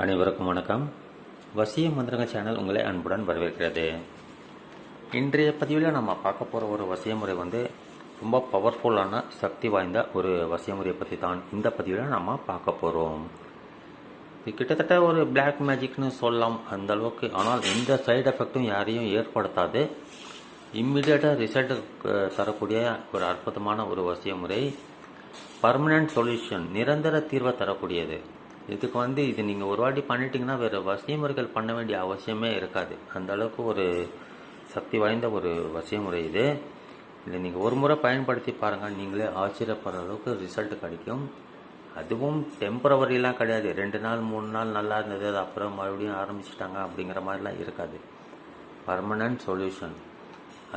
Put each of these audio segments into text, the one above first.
அனைவருக்கும் வணக்கம். வசிய மந்திரங்க சேனல் உங்களை அன்புடன் வரவேற்கிறது. இன்றைய பதிவில் நம்ம பார்க்க போகிற ஒரு வசிய முறை வந்து ரொம்ப பவர்ஃபுல்லான சக்தி வாய்ந்த ஒரு வசிய முறையை பற்றி தான் இந்த பதிவில் நம்ம பார்க்க போகிறோம் இது கிட்டத்தட்ட ஒரு பிளாக் மேஜிக்னு சொல்லலாம் அந்த அளவுக்கு. ஆனால் எந்த சைடு எஃபெக்ட்டும் யாரையும் ஏற்படுத்தாது. இம்மிடியேட்டாக ரிசல்ட் தரக்கூடிய ஒரு அற்புதமான ஒரு வசிய முறை பர்மனன்ட் சொல்யூஷன் நிரந்தர தீர்வை தரக்கூடியது. இதுக்கு வந்து இது நீங்கள் ஒரு வாட்டி பண்ணிட்டீங்கன்னா வேறு வசிய முறைகள் பண்ண வேண்டிய அவசியமே இருக்காது. அந்த அளவுக்கு ஒரு சக்தி வாய்ந்த ஒரு வசிய முறை இது. இதை நீங்கள் ஒரு முறை பயன்படுத்தி பாருங்கள் நீங்களே ஆச்சரியப்படுற அளவுக்கு ரிசல்ட் கிடைக்கும். அதுவும் டெம்பரவரிலாம் கிடையாது. ரெண்டு நாள் மூணு நாள் நல்லா இருந்தது. அது அப்புறம் மறுபடியும் ஆரம்பிச்சிட்டாங்க அப்படிங்கிற மாதிரிலாம் இருக்காது. பர்மனன்ட் சொல்யூஷன்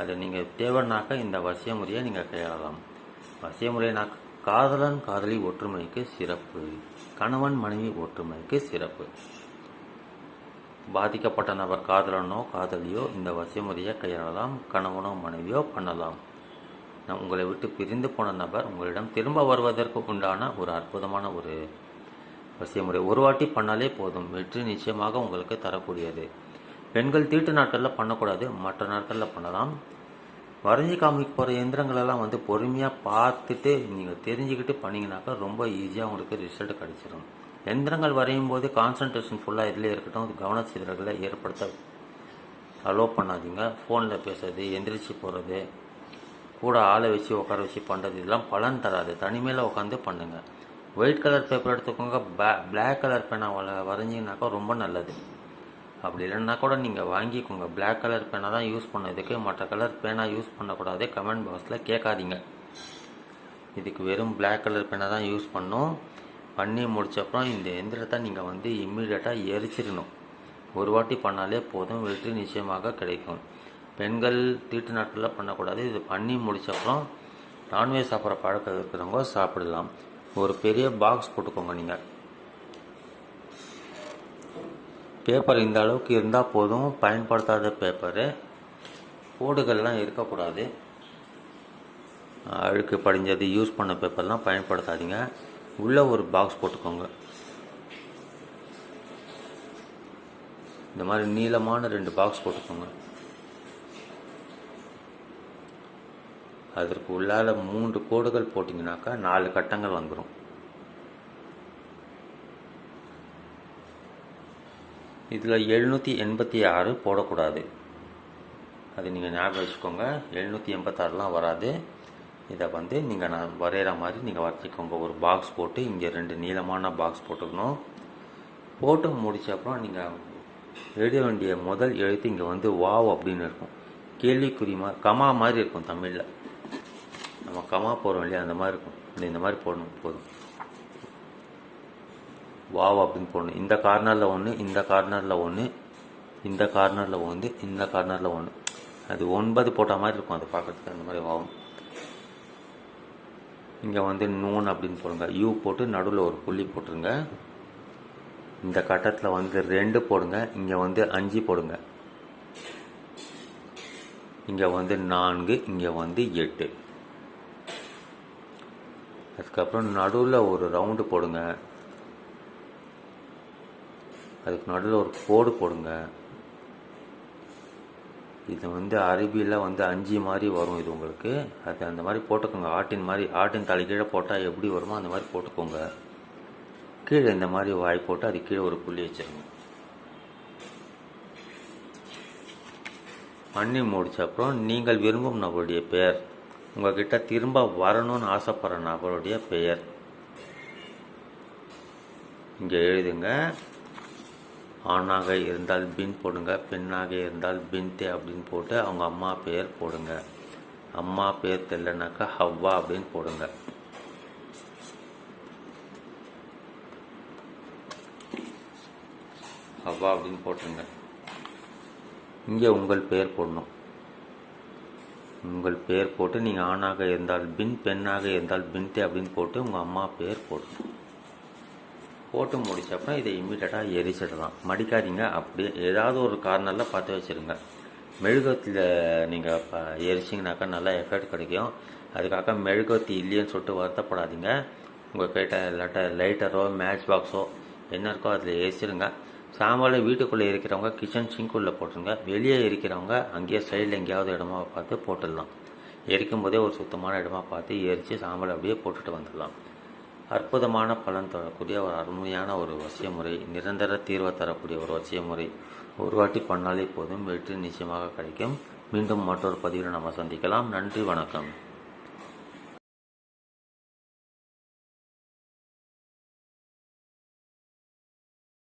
அது நீங்கள் தேவைன்னாக்கா இந்த வசிய முறையை நீங்கள் கையாளலாம். வசிய முறைனாக்க காதலன் காதலி ஒற்றுமைக்கு சிறப்பு. கணவன் மனைவி ஒற்றுமைக்கு சிறப்பு. பாதிக்கப்பட்ட நபர் காதலனோ காதலியோ இந்த வசிமுறையை கையாளலாம் கணவனோ மனைவியோ பண்ணலாம். நம் உங்களை விட்டு பிரிந்து போன நபர் உங்களிடம் திரும்ப வருவதற்கு உண்டான ஒரு அற்புதமான ஒரு வசிய ஒரு வாட்டி பண்ணாலே போதும். வெற்றி நிச்சயமாக உங்களுக்கு தரக்கூடியது. பெண்கள் தீட்டு நாட்களில் பண்ணக்கூடாது. மற்ற நாட்களில் பண்ணலாம். வரைஞ்சி காமிக்க போகிற எந்திரங்களெல்லாம் வந்து பொறுமையாக பார்த்துட்டு நீங்கள் தெரிஞ்சுக்கிட்டு பண்ணிங்கனாக்கா ரொம்ப ஈஸியாக உங்களுக்கு ரிசல்ட் கிடச்சிடும் எந்திரங்கள் வரையும் போது கான்சன்ட்ரேஷன் ஃபுல்லாக இதில் இருக்கட்டும். கவன ஏற்படுத்த அலோவ் பண்ணாதீங்க. ஃபோனில் பேசுறது எந்திரிச்சு போகிறது கூட ஆளை வச்சு உட்கார வச்சு பண்ணுறது இதெல்லாம் பலன் தராது. தனிமையில் உட்காந்து பண்ணுங்கள் ஒயிட் கலர் பேப்பர் எடுத்துக்கோங்க. பே பிளாக் கலர் பேனா வரைஞ்சிங்கனாக்கா ரொம்ப நல்லது. அப்படி இல்லைன்னா கூட நீங்கள் வாங்கிக்கோங்க. பிளாக் கலர் பேனா தான் யூஸ் பண்ணதுக்கு மற்ற கலர் பேனா யூஸ் பண்ணக்கூடாது. கமெண்ட் பாக்ஸில் கேட்காதீங்க. இதுக்கு வெறும் பிளாக் கலர் பேனா தான் யூஸ் பண்ணும் பண்ணி முடிச்ச அப்புறம் இந்த எந்திரத்தை நீங்கள் வந்து இம்மிடியட்டாக எரிச்சிடணும். ஒரு வாட்டி பண்ணாலே போதும். வெற்றி நிச்சயமாக கிடைக்கும். பெண்கள் தீட்டு நாட்களில் பண்ணக்கூடாது. இது பண்ணி முடிச்சப்புறம் நான்வெஜ் சாப்பிட்ற பழக்கம் இருக்கிறவங்க சாப்பிடலாம். ஒரு பெரிய பாக்ஸ் போட்டுக்கோங்க நீங்கள் பேப்பர் இந்த அளவுக்கு இருந்தால் போதும் பயன்படுத்தாத பேப்பரு. கோடுகள்லாம் இருக்கக்கூடாது. அழுக்கு படிஞ்சது யூஸ் பண்ண பேப்பர்லாம் பயன்படுத்தாதீங்க. உள்ளே ஒரு பாக்ஸ் போட்டுக்கோங்க. இந்த மாதிரி நீளமான ரெண்டு பாக்ஸ் போட்டுக்கோங்க. அதற்கு உள்ளால மூன்று கோடுகள் போட்டிங்கனாக்கா நாலு கட்டங்கள் வந்துடும் இதில் எழுநூற்றி எண்பத்தி ஆறு போடக்கூடாது. அது நீங்கள் ஞாபகம் வச்சுக்கோங்க. எழுநூற்றி எண்பத்தாறுலாம் வராது. இதை வந்து நீங்கள் நான் வரைகிற மாதிரி நீங்கள் வரைச்சிக்கோங்க ஒரு பாக்ஸ் போட்டு இங்கே ரெண்டு நீளமான பாக்ஸ் போட்டுக்கணும். போட்டு முடித்த அப்புறம் நீங்கள் எழுத வேண்டிய முதல் எழுத்து இங்கே வந்து வாவ் அப்படின்னு இருக்கும். கேள்விக்குறி மாதிரி கமா மாதிரி இருக்கும் தமிழில். நம்ம கமா போகிறோம் இல்லையா? அந்த மாதிரி இருக்கும். இந்த மாதிரி போடணும் போதும். வாவ் அப்படின்னு போடணும். இந்த கார்னரில் ஒன்று இந்த கார்னரில் ஒன்று இந்த கார்னரில் ஒன்று இந்த கார்னரில் ஒன்று அது ஒன்பது போட்ட மாதிரி இருக்கும் அதை பார்க்கறதுக்கு அந்த மாதிரி வாவும் இங்கே வந்து நூன் அப்படின்னு போடுங்க. யூ போட்டு நடுவில் ஒரு புள்ளி போட்டுருங்க. இந்த கட்டத்தில் வந்து ரெண்டு போடுங்க. இங்கே வந்து அஞ்சு போடுங்க. இங்கே வந்து நான்கு இங்கே வந்து எட்டு. அதுக்கப்புறம் நடுவில் ஒரு ரவுண்டு போடுங்க. அதுக்கு நடுவில் ஒரு கோடு போடுங்க. இது வந்து அரபியில் வந்து அஞ்சு மாதிரி வரும் இது உங்களுக்கு. அது அந்த மாதிரி போட்டுக்கோங்க. ஆட்டின் மாதிரி ஆட்டின் தலை கீழே போட்டால் எப்படி வருமோ அந்த மாதிரி போட்டுக்கோங்க. கீழே இந்த மாதிரி வாய் போட்டு அது கீழே ஒரு புள்ளி வச்சிருங்க. பண்ணி முடிச்ச. அப்புறம் நீங்கள் விரும்பும் நபருடைய பெயர். உங்ககிட்ட திரும்ப வரணும்னு ஆசைப்படுற நபருடைய பெயர். இங்கே எழுதுங்க. ஆணாக இருந்தால் பின் போடுங்க பெண்ணாக இருந்தால் பின்தே அப்படின்னு போட்டு அவங்க அம்மா பெயர் போடுங்க. அம்மா பேர் தெரியலனாக்கா ஹவ்வா அப்படின்னு போடுங்க. ஹவ்வா அப்படின்னு போட்டுருங்க. இங்கே உங்கள் பெயர் போடணும். உங்கள் பெயர் போட்டு நீங்கள் ஆணாக இருந்தால் பின் பெண்ணாக இருந்தால் பின்தே அப்படின்னு போட்டு உங்கள் அம்மா பெயர் போடணும். போட்டு முடித்தப்போ இதை இம்மிடியட்டாக எரிச்சிடலாம். மடிக்காதீங்க. அப்படியே ஏதாவது ஒரு கார்னரில் பார்த்து வச்சுருங்க. மெழுகுவத்தில் நீங்கள் இப்போ எரிச்சிங்கனாக்கா நல்லா எஃபெக்ட் கிடைக்கும். அதுக்காக மெழுகுவத்தி இல்லைன்னு சொல்லிட்டு வருத்தப்படாதீங்க. உங்கள் கிட்ட இல்லாட்ட லைட்டரோ மேட்ச் பாக்ஸோ என்ன இருக்கோ அதில் எரிச்சிருங்க. சாம்பார் வீட்டுக்குள்ளே இருக்கிறவங்க கிச்சன் சிங்க்குள்ளே போட்டுருங்க. வெளியே இருக்கிறவங்க அங்கேயே சைடில் எங்கேயாவது இடமா பார்த்து போட்டுடலாம். எரிக்கும் போதே ஒரு சுத்தமான இடமா பார்த்து எரித்து சாம்பலை அப்படியே போட்டுட்டு வந்துடலாம். அற்புதமான பலன் தரக்கூடிய ஒரு அருமையான ஒரு வசிய முறை நிரந்தர தீர்வை தரக்கூடிய ஒரு வசிய முறை ஒரு வாட்டி பண்ணாலே போதும். வெற்றி நிச்சயமாக கிடைக்கும். மீண்டும் மற்றொரு பதிவில் நம்ம சந்திக்கலாம். நன்றி வணக்கம்.